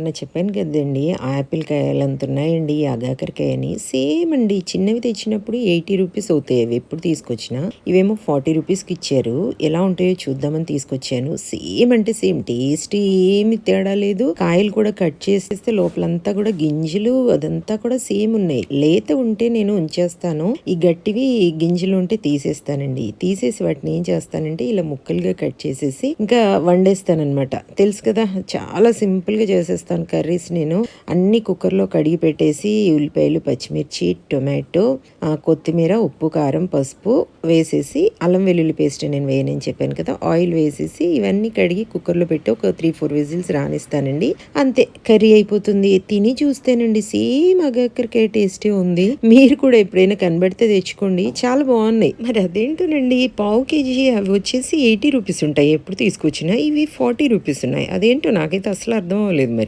మొన్న చెప్పాను కదండి ఆపిల్ కాయలు అంత ఉన్నాయండి అగాకరకాయ అని సేమ్ అండి చిన్నవి తెచ్చినప్పుడు ఎయిటీ రూపీస్ అవుతాయి. అవి ఎప్పుడు తీసుకొచ్చినా. ఇవేమో ఫార్టీ రూపీస్కి ఇచ్చారు. ఎలా ఉంటాయో చూద్దామని తీసుకొచ్చాను. సేమ్ అంటే సేమ్ టేస్ట్ ఏమి తేడా లేదు. కాయలు కూడా కట్ చేసేస్తే లోపలంతా కూడా గింజలు అదంతా కూడా సేమ్ ఉన్నాయి. లేత ఉంటే నేను ఉంచేస్తాను. ఈ గట్టివి గింజలు ఉంటే తీసేస్తానండి. తీసేసి వాటిని ఏం చేస్తానంటే ఇలా ముక్కలుగా కట్ చేసేసి ఇంకా వండేస్తానన్నమాట. తెలుసు కదా చాలా సింపుల్గా చేస్తాను కర్రీస్ నేను. అన్ని కుక్కర్లో కడిగి పెట్టేసి ఉల్లిపాయలు పచ్చిమిర్చి టొమాటో కొత్తిమీర ఉప్పు కారం పసుపు వేసేసి అల్లం వెల్లుల్లి పేస్ట్ నేను వేయనని చెప్పాను కదా ఆయిల్ వేసేసి ఇవన్నీ కడిగి కుక్కర్లో పెట్టి ఒక త్రీ ఫోర్ విజిల్స్ రానిస్తానండి. అంతే కర్రీ అయిపోతుంది. తిని చూస్తేనండి సేమ్ అగక్కరికే టేస్టీ ఉంది. మీరు కూడా ఎప్పుడైనా కనబడితే తెచ్చుకోండి. చాలా బాగున్నాయి. మరి అదేంటోనండి పావు కేజీ అవి వచ్చేసి ఎయిటీ రూపీస్ ఉంటాయి. ఎప్పుడు తీసుకొచ్చినా ఇవి ఫార్టీ రూపీస్ ఉన్నాయి. అదేంటో నాకైతే అసలు అర్థం అవ్వలేదు మరి.